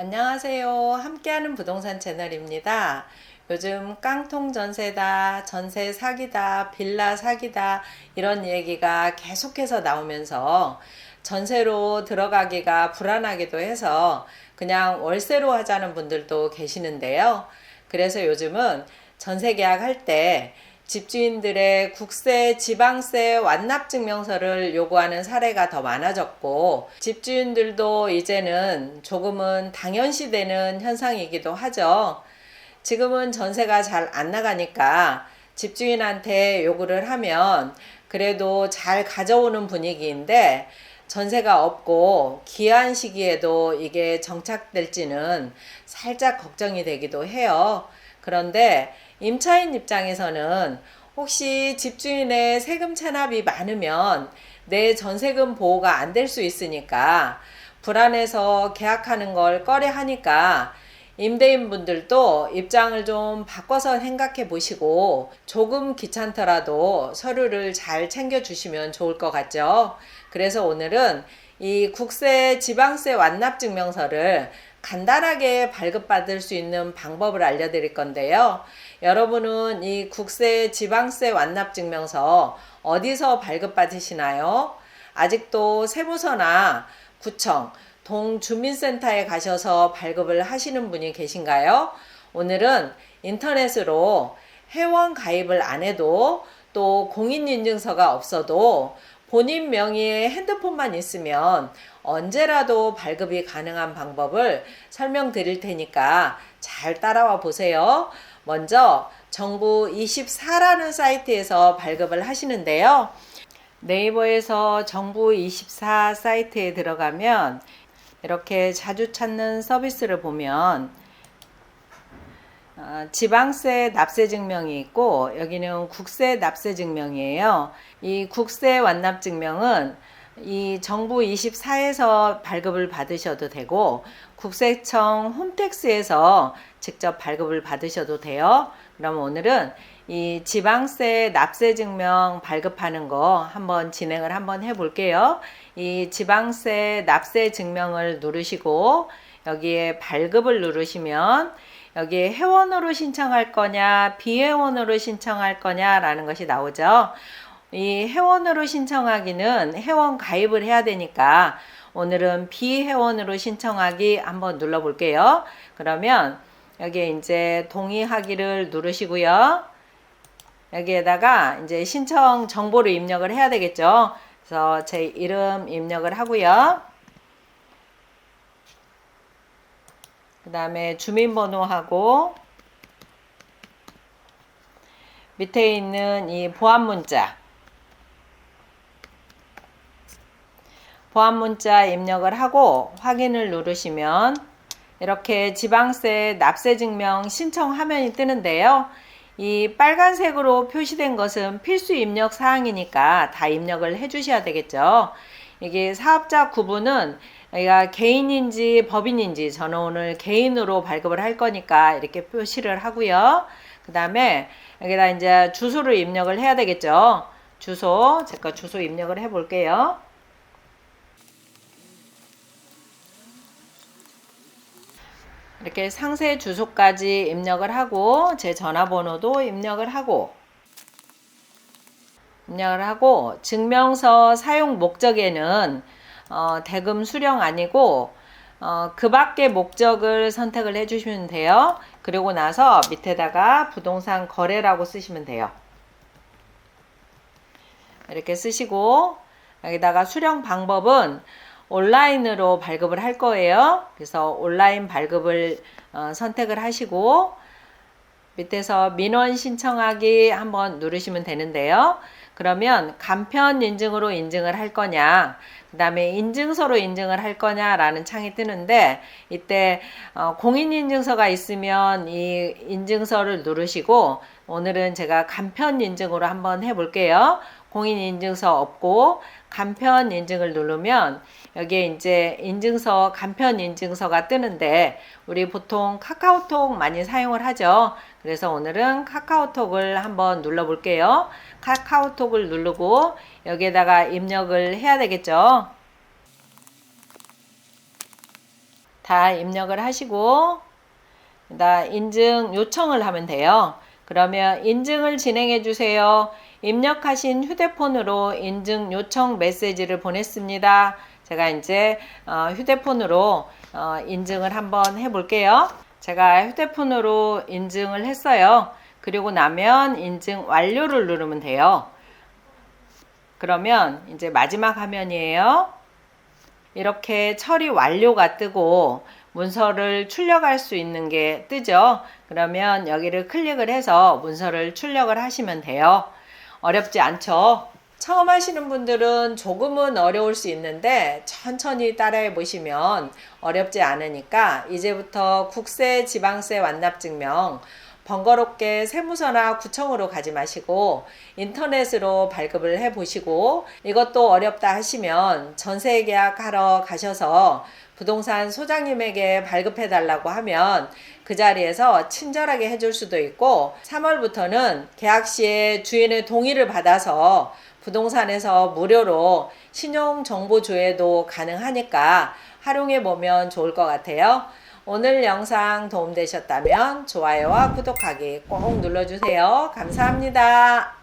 안녕하세요. 함께하는 부동산 채널입니다. 요즘 깡통 전세다, 전세 사기다, 빌라 사기다, 이런 얘기가 계속해서 나오면서 전세로 들어가기가 불안하기도 해서 그냥 월세로 하자는 분들도 계시는데요. 그래서 요즘은 전세 계약할 때 집주인들의 국세, 지방세 완납 증명서를 요구하는 사례가 더 많아졌고 집주인들도 이제는 조금은 당연시 되는 현상이기도 하죠. 지금은 전세가 잘 안 나가니까 집주인한테 요구를 하면 그래도 잘 가져오는 분위기인데 전세가 없고 기한 시기에도 이게 정착될지는 살짝 걱정이 되기도 해요. 그런데 임차인 입장에서는 혹시 집주인의 세금 체납이 많으면 내 전세금 보호가 안 될 수 있으니까 불안해서 계약하는 걸 꺼려 하니까 임대인 분들도 입장을 좀 바꿔서 생각해 보시고 조금 귀찮더라도 서류를 잘 챙겨 주시면 좋을 것 같죠. 그래서 오늘은 이 국세 지방세 완납 증명서를 간단하게 발급받을 수 있는 방법을 알려드릴 건데요. 여러분은 이 국세 지방세 완납 증명서 어디서 발급받으시나요? 아직도 세무서나 구청, 동주민센터에 가셔서 발급을 하시는 분이 계신가요? 오늘은 인터넷으로 회원 가입을 안 해도 또 공인인증서가 없어도 본인 명의의 핸드폰만 있으면 언제라도 발급이 가능한 방법을 설명드릴 테니까 잘 따라와 보세요. 먼저 정부 24라는 사이트에서 발급을 하시는데요. 네이버에서 정부 24 사이트에 들어가면 이렇게 자주 찾는 서비스를 보면 어, 지방세 납세 증명이 있고 여기는 국세 납세 증명이에요. 이 국세 완납 증명은 이 정부 24에서 발급을 받으셔도 되고 국세청 홈택스에서 직접 발급을 받으셔도 돼요. 그럼 오늘은 이 지방세 납세 증명 발급하는 거 한번 진행을 한번 해 볼게요. 이 지방세 납세 증명을 누르시고 여기에 발급을 누르시면 여기에 회원으로 신청할 거냐 비회원으로 신청할 거냐라는 것이 나오죠. 이 회원으로 신청하기는 회원 가입을 해야 되니까 오늘은 비회원으로 신청하기 한번 눌러 볼게요. 그러면 여기에 이제 동의하기를 누르시고요. 여기에다가 이제 신청 정보를 입력을 해야 되겠죠. 그래서 제 이름 입력을 하고요. 그 다음에 주민번호하고 밑에 있는 이 보안 문자 보안 문자 입력을 하고 확인을 누르시면 이렇게 지방세 납세 증명 신청 화면이 뜨는데요. 이 빨간색으로 표시된 것은 필수 입력 사항이니까 다 입력을 해 주셔야 되겠죠. 이게 사업자 구분은 여기가 개인인지 법인인지 저는 오늘 개인으로 발급을 할 거니까 이렇게 표시를 하고요. 그 다음에 여기다 이제 주소를 입력을 해야 되겠죠. 주소, 제가 주소 입력을 해 볼게요. 이렇게 상세 주소까지 입력을 하고 제 전화번호도 입력을 하고 입력을 하고 증명서 사용 목적에는 어, 대금 수령 아니고 어, 그 밖의 목적을 선택을 해주시면 돼요. 그리고 나서 밑에다가 부동산 거래라고 쓰시면 돼요. 이렇게 쓰시고 여기다가 수령 방법은 온라인으로 발급을 할 거예요. 그래서 온라인 발급을 어, 선택을 하시고 밑에서 민원 신청하기 한번 누르시면 되는데요. 그러면 간편 인증으로 인증을 할 거냐, 그 다음에 인증서로 인증을 할 거냐라는 창이 뜨는데 이때 어, 공인인증서가 있으면 이 인증서를 누르시고 오늘은 제가 간편 인증으로 한번 해볼게요. 공인 인증서 없고 간편 인증을 누르면 여기에 이제 인증서 간편 인증서가 뜨는데 우리 보통 카카오톡 많이 사용을 하죠. 그래서 오늘은 카카오톡을 한번 눌러 볼게요. 카카오톡을 누르고 여기에다가 입력을 해야 되겠죠. 다 입력을 하시고 나 인증 요청을 하면 돼요. 그러면 인증을 진행해 주세요. 입력하신 휴대폰으로 인증 요청 메시지를 보냈습니다. 제가 이제 어, 휴대폰으로 어, 인증을 한번 해 볼게요. 제가 휴대폰으로 인증을 했어요. 그리고 나면 인증 완료를 누르면 돼요. 그러면 이제 마지막 화면이에요. 이렇게 처리 완료가 뜨고 문서를 출력할 수 있는 게 뜨죠. 그러면 여기를 클릭을 해서 문서를 출력을 하시면 돼요. 어렵지 않죠? 처음 하시는 분들은 조금은 어려울 수 있는데 천천히 따라해 보시면 어렵지 않으니까 이제부터 국세 지방세 완납증명 번거롭게 세무서나 구청으로 가지 마시고 인터넷으로 발급을 해 보시고 이것도 어렵다 하시면 전세 계약하러 가셔서 부동산 소장님에게 발급해 달라고 하면 그 자리에서 친절하게 해줄 수도 있고 3월부터는 계약 시에 주인의 동의를 받아서 부동산에서 무료로 신용 정보 조회도 가능하니까 활용해 보면 좋을 것 같아요. 오늘 영상 도움되셨다면 좋아요와 구독하기 꼭 눌러주세요. 감사합니다.